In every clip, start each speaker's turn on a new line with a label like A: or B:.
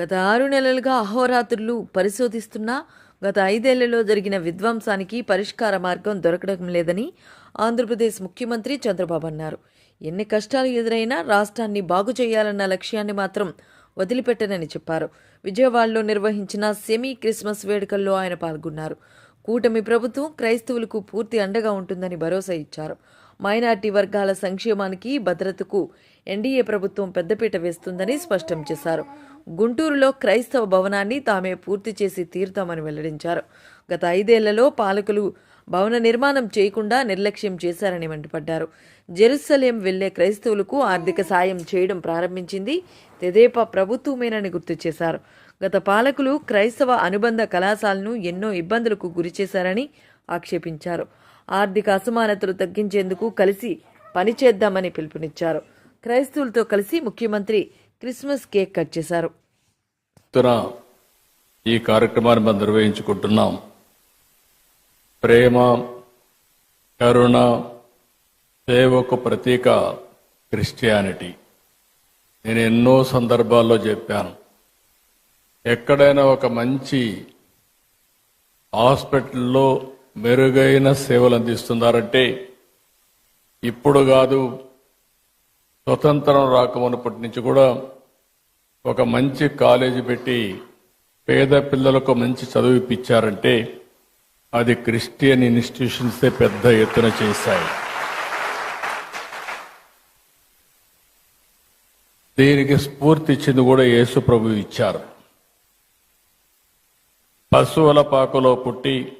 A: గత ఆరు నెలలుగా అహోరాత్రులు పరిశోధిస్తున్నా గత ఐదేళ్ళలో జరిగిన విధ్వంసానికి పరిష్కార మార్గం దొరకడం లేదని ఆంధ్రప్రదేశ్ ముఖ్యమంత్రి చంద్రబాబు అన్నారు. ఎన్ని కష్టాలు ఎదురైనా రాష్ట్రాన్ని బాగు చేయాలన్న లక్ష్యాన్ని మాత్రం వదిలిపెట్టనని చెప్పారు. విజయవాడలో నిర్వహించిన సెమీ క్రిస్మస్ వేడుకల్లో ఆయన పాల్గొన్నారు. కూటమి ప్రభుత్వం క్రైస్తవులకు పూర్తి అండగా ఉంటుందని భరోసా ఇచ్చారు. మైనార్టీ వర్గాల సంక్షేమానికి భద్రతకు ఎన్డీఏ ప్రభుత్వం పెద్దపీట వేస్తుందని స్పష్టం చేశారు. గుంటూరులో క్రైస్తవ భవనాన్ని తామే పూర్తి చేసి తీరుతామని వెల్లడించారు. గత ఐదేళ్ళలో పాలకులు భవన నిర్మాణం చేయకుండా నిర్లక్ష్యం చేశారని మండిపడ్డారు. జెరూసలేం వెళ్ళే క్రైస్తవులకు ఆర్థిక సాయం చేయడం ప్రారంభించింది తెదేపా ప్రభుత్వమేనని గుర్తు చేశారు. గత పాలకులు క్రైస్తవ అనుబంధ కళాశాలను ఎన్నో ఇబ్బందులకు గురిచేశారని ఆక్షేపించారు. ఆర్థిక అసమానతలు తగ్గించేందుకు కలిసి పనిచేద్దామని పిలుపునిచ్చారు. క్రైస్తవులతో కలిసి ముఖ్యమంత్రి క్రిస్మస్ కేక్ కట్ చేశారు.
B: ఎత్తున ఈ కార్యక్రమాన్ని మనం నిర్వహించుకుంటున్నాం. ప్రేమ కరుణ సేవకు ప్రతీక క్రిస్టియానిటీ. నేను ఎన్నో సందర్భాల్లో చెప్పాను. ఎక్కడైనా ఒక మంచి హాస్పిటల్లో మెరుగైన సేవలు అందిస్తున్నారంటే ఇప్పుడు కాదు స్వతంత్రం రాకమునప్పటి నుంచి కూడా ఒక మంచి కాలేజీ పెట్టి పేద పిల్లలకు మంచి చదువు ఇప్పించారంటే అది క్రిస్టియన్ ఇన్స్టిట్యూషన్సే పెద్ద ఎత్తున చేశాయి. దీనికి స్ఫూర్తి ఇచ్చింది కూడా యేసు ప్రభు ఇచ్చారు. పశువుల పాకలో పుట్టి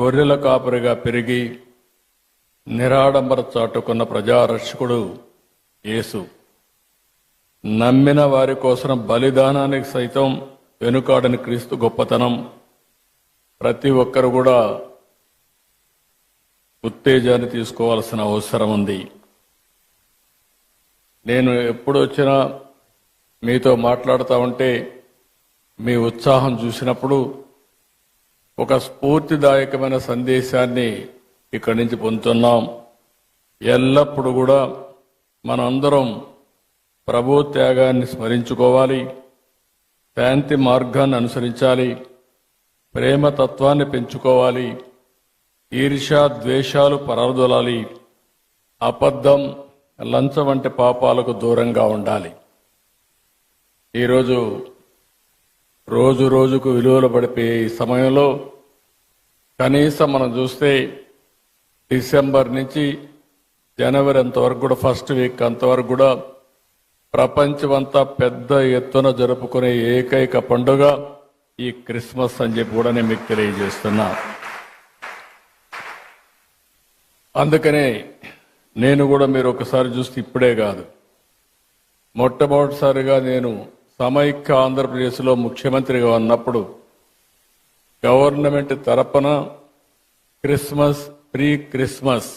B: గొర్రెల కాపరిగా పెరిగి నిరాడంబర చాటుకున్న ప్రజారక్షకుడు యేసు. నమ్మిన వారి కోసం బలిదానానికి సైతం వెనుకాడని క్రీస్తు గొప్పతనం. ప్రతి ఒక్కరు కూడా ఉత్తేజాన్ని తీసుకోవాల్సిన అవసరం ఉంది. నేను ఎప్పుడు వచ్చినా మీతో మాట్లాడుతూ ఉంటే మీ ఉత్సాహం చూసినప్పుడు ఒక స్ఫూర్తిదాయకమైన సందేశాన్ని ఇక్కడి నుంచి పొందుతున్నాం. ఎల్లప్పుడూ కూడా మనందరం ప్రభు త్యాగాన్ని స్మరించుకోవాలి. శాంతి మార్గాన్ని అనుసరించాలి. ప్రేమ తత్వాన్ని పెంచుకోవాలి. ఈర్ష్య ద్వేషాలు పరదొలాలి. అబద్ధం లంచం వంటి పాపాలకు దూరంగా ఉండాలి. ఈరోజు రోజు రోజుకు విలువలు పడిపోయే ఈ సమయంలో కనీసం మనం చూస్తే డిసెంబర్ నుంచి జనవరి అంతవరకు కూడా ఫస్ట్ వీక్ అంతవరకు కూడా ప్రపంచమంతా పెద్ద ఎత్తున జరుపుకునే ఏకైక పండుగ ఈ క్రిస్మస్ అని చెప్పి కూడా నేను మీకు తెలియజేస్తున్నా. అందుకనే నేను కూడా మీరు ఒకసారి చూస్తే ఇప్పుడే కాదు. మొట్టమొదటిసారిగా నేను సమైక్య ఆంధ్రప్రదేశ్లో ముఖ్యమంత్రిగా ఉన్నప్పుడు గవర్నమెంట్ తరపున క్రిస్మస్ ప్రీ క్రిస్మస్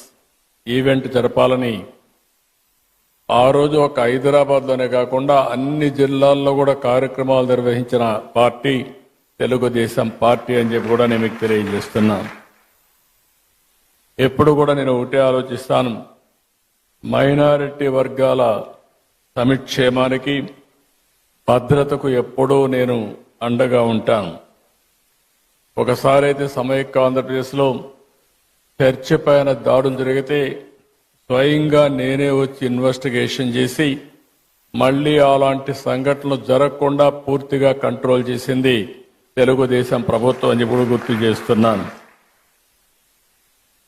B: ఈవెంట్ జరపాలని ఆ రోజు ఒక హైదరాబాద్లోనే కాకుండా అన్ని జిల్లాల్లో కూడా కార్యక్రమాలు నిర్వహించిన పార్టీ తెలుగుదేశం పార్టీ అని చెప్పి కూడా నేను మీకు తెలియజేస్తున్నాను ఎప్పుడు కూడా నేను ఒకటే ఆలోచిస్తాను. మైనారిటీ వర్గాల సమిక్షేమానికి భద్రతకు ఎప్పుడూ నేను అండగా ఉంటాను. ఒకసారి అయితే సమైక్య ఆంధ్రప్రదేశ్లో చర్చి పైన దాడులు జరిగితే స్వయంగా నేనే వచ్చి ఇన్వెస్టిగేషన్ చేసి మళ్ళీ అలాంటి సంఘటనలు జరగకుండా పూర్తిగా కంట్రోల్ చేసింది తెలుగుదేశం ప్రభుత్వం అని ఇప్పుడు గుర్తు చేస్తున్నాను.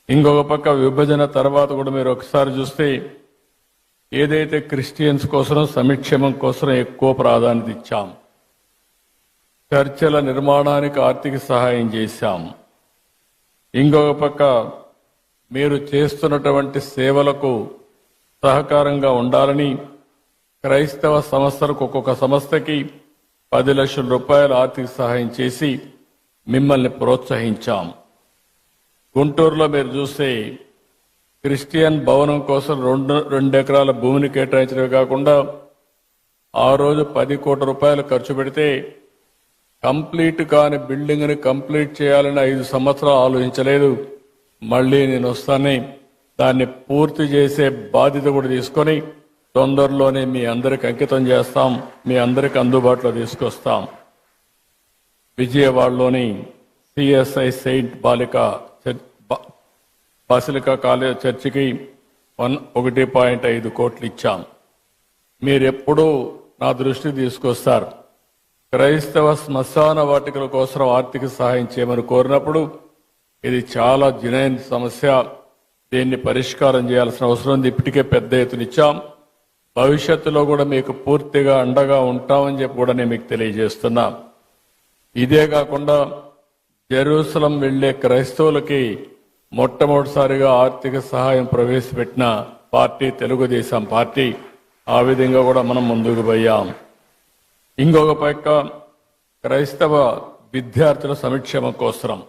B: ఇంకొక పక్క విభజన తర్వాత కూడా మీరు ఒకసారి చూస్తే ఏదైతే క్రిస్టియన్స్ కోసం సంక్షేమం కోసం ఎక్కువ ప్రాధాన్యత ఇచ్చాం. చర్చల నిర్మాణానికి ఆర్థిక సహాయం చేశాం. ఇంకొక పక్క మీరు చేస్తున్నటువంటి సేవలకు సహకారంగా ఉండాలని క్రైస్తవ సంస్థలకు ఒక్కొక్క సంస్థకి పది లక్షల రూపాయల ఆర్థిక సహాయం చేసి మిమ్మల్ని ప్రోత్సహించాం. గుంటూరులో మీరు చూస్తే క్రిస్టియన్ భవనం కోసం రెండు రెండు ఎకరాల భూమిని కేటాయించడమే కాకుండా ఆ రోజు పది కోట్ల రూపాయలు ఖర్చు పెడితే కంప్లీట్ కాని బిల్డింగ్ని కంప్లీట్ చేయాలని ఐదు సంవత్సరాలు ఆలోచించలేదు. మళ్ళీ నేను వస్తానని దాన్ని పూర్తి చేసే బాధ్యత కూడా తీసుకొని తొందరలోనే మీ అందరికి అంకితం చేస్తాం మీ అందరికి అందుబాటులో తీసుకొస్తాం. విజయవాడలోని సిఎస్ఐ సెయింట్ బాలిక చర్చ్ బాసిలికా కాలేజ్ చర్చికి వన్ ఒకటి పాయింట్ ఐదు కోట్లు ఇచ్చాం. మీరెప్పుడూ నా దృష్టి తీసుకొస్తారు. క్రైస్తవ శ్మశాన వాటికల కోసం ఆర్థిక సహాయం చేయమని కోరినప్పుడు ఇది చాలా జునైన్ సమస్య. దీన్ని పరిష్కారం చేయాల్సిన అవసరం ఉంది. ఇప్పటికే పెద్ద ఎత్తున ఇచ్చాం. భవిష్యత్తులో కూడా మీకు పూర్తిగా అండగా ఉంటామని చెప్పి కూడా నేను మీకు తెలియజేస్తున్నా. ఇదే కాకుండా జెరూసలం వెళ్ళే క్రైస్తవులకి మొట్టమొదటిసారిగా ఆర్థిక సహాయం ప్రవేశపెట్టిన పార్టీ తెలుగుదేశం పార్టీ. ఆ విధంగా కూడా మనం ముందుకు పోయాం. ఇంకొక పక్క క్రైస్తవ విద్యార్థుల సంక్షేమం కోసం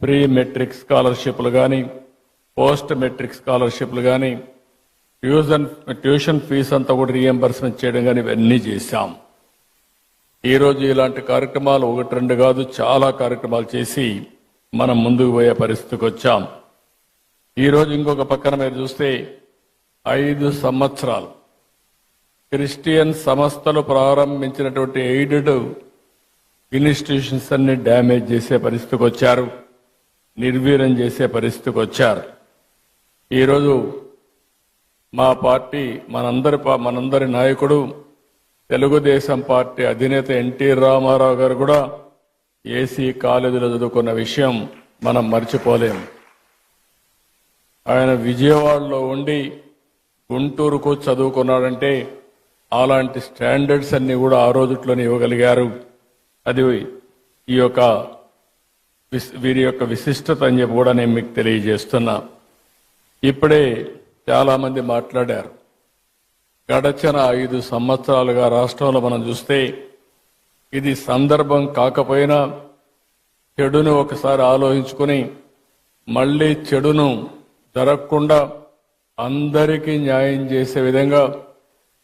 B: ప్రీ మెట్రిక్ స్కాలర్షిప్లు కానీ పోస్ట్ మెట్రిక్ స్కాలర్షిప్లు కానీ ట్యూషన్ ట్యూషన్ ఫీజు అంతా కూడా రీఎంబర్స్మెంట్ చేయడం కానీ ఇవన్నీ చేశాం. ఈరోజు ఇలాంటి కార్యక్రమాలు ఒకటి రెండు కాదు చాలా కార్యక్రమాలు చేసి మనం ముందుకు పోయే పరిస్థితికి వచ్చాం. ఈరోజు ఇంకొక పక్కన మీరు చూస్తే ఐదు సంవత్సరాలు క్రిస్టియన్ సంస్థలు ప్రారంభించినటువంటి ఎయిడెడ్ ఇన్స్టిట్యూషన్స్ అన్ని డ్యామేజ్ చేసే పరిస్థితికి వచ్చారు. నిర్వీర్యం చేసే పరిస్థితికి వచ్చారు. ఈరోజు మా పార్టీ మనందరి పా- మనందరి నాయకుడు తెలుగుదేశం పార్టీ అధినేత ఎన్టీ రామారావు గారు కూడా ఏసీ కాలేజీలో చదువుకున్న విషయం మనం మర్చిపోలేం. ఆయన విజయవాడలో ఉండి గుంటూరుకు చదువుకున్నాడంటే అలాంటి స్టాండర్డ్స్ అన్ని కూడా ఆ రోజుట్లోనే ఇవ్వగలిగారు. అది ఈ యొక్క వీరి యొక్క విశిష్టత అని చెప్పి కూడా నేను మీకు తెలియజేస్తున్నా. ఇప్పుడే చాలామంది మాట్లాడారు. గడచిన ఐదు సంవత్సరాలుగా రాష్ట్రంలో మనం చూస్తే ఇది సందర్భం కాకపోయినా చెడును ఒకసారి ఆలోచించుకుని మళ్ళీ చెడును జరగకుండా అందరికీ న్యాయం చేసే విధంగా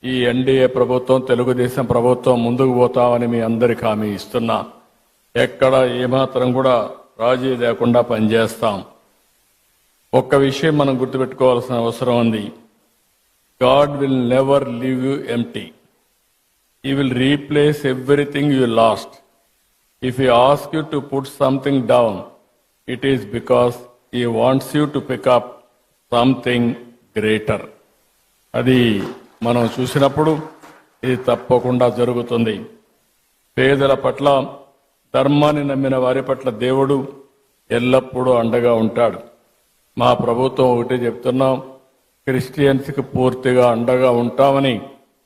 B: ఈ ఎన్డీఏ ప్రభుత్వం తెలుగుదేశం ప్రభుత్వం ముందుకు పోతామని మీ అందరికి హామీ ఇస్తున్నా. ఎక్కడ ఏమాత్రం కూడా రాజీ లేకుండా పనిచేస్తాం. ఒక్క విషయం మనం గుర్తుపెట్టుకోవాల్సిన అవసరం ఉంది. God will never leave you empty he will replace everything you lost. If you ask you to put something down it is because he wants you to pick up something greater. అది మనం చూసినప్పుడు ఇది తప్పకుండా జరుగుతుంది. పేదల పట్ల ధర్మాన్ని నమ్మిన వారి పట్ల దేవుడు ఎల్లప్పుడూ అండగా ఉంటాడు. మా ప్రభుత్వం ఒకటే చెప్తున్నాం క్రిస్టియన్స్కి పూర్తిగా అండగా ఉంటామని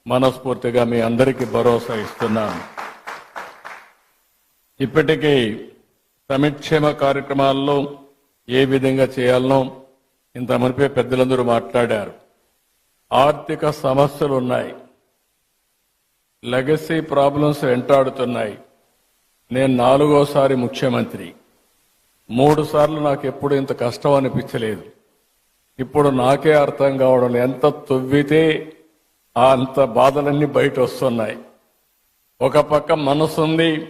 B: మనస్ఫూర్తిగా మీ అందరికీ భరోసా ఇస్తున్నాను. ఇప్పటికే సమిక్షేమ కార్యక్రమాల్లో ఏ విధంగా చేయాలనో ఇంత మునిపే పెద్దలందరూ మాట్లాడారు. ఆర్థిక సమస్యలు ఉన్నాయి లెగసీ ప్రాబ్లమ్స్ వెంటాడుతున్నాయి. నేను నాలుగోసారి ముఖ్యమంత్రి. మూడు సార్లు నాకు ఎప్పుడు ఇంత కష్టం అనిపించలేదు ఇప్పుడు నాకే అర్థం కావడం ఎంత తొవ్వితే ఆ అంత బాధలన్నీ బయట వస్తున్నాయి ఒక పక్క మనసు ఉంది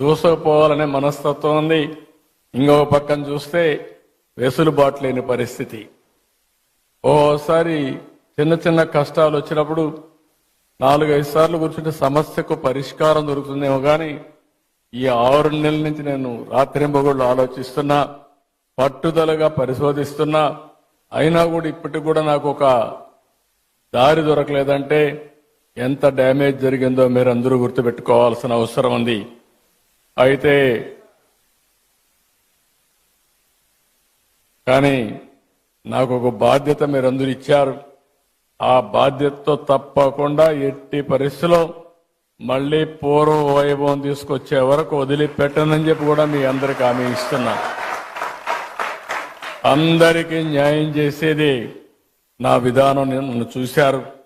B: దూసుకుపోవాలనే మనస్తత్వం ఉంది. ఇంకొక పక్కన చూస్తే వెసులుబాటు లేని పరిస్థితి. ఓసారి చిన్న చిన్న కష్టాలు వచ్చినప్పుడు నాలుగైదు సార్లు కూర్చుంటే సమస్యకు పరిష్కారం దొరుకుతుందేమో కానీ ఈ ఆరు నెలల నుంచి నేను రాత్రింబగళ్ళు ఆలోచిస్తున్నా పట్టుదలగా పరిశోధిస్తున్నా. అయినా కూడా ఇప్పటికి కూడా నాకు ఒక దారి దొరకలేదంటే ఎంత డ్యామేజ్ జరిగిందో మీరు అందరూ గుర్తుపెట్టుకోవాల్సిన అవసరం ఉంది. అయితే కానీ నాకు ఒక బాధ్యత మీరందరూ ఇచ్చారు. ఆ బాధ్యతతో తప్పకుండా ఎట్టి పరిస్థితిలో మళ్ళీ పూర్వ వైభవం తీసుకొచ్చే వరకు వదిలిపెట్టనని చెప్పి కూడా మీ అందరికి హామీ ఇస్తున్నా. అందరికీ న్యాయం చేసేది నా విధానం. నన్ను చూశారు.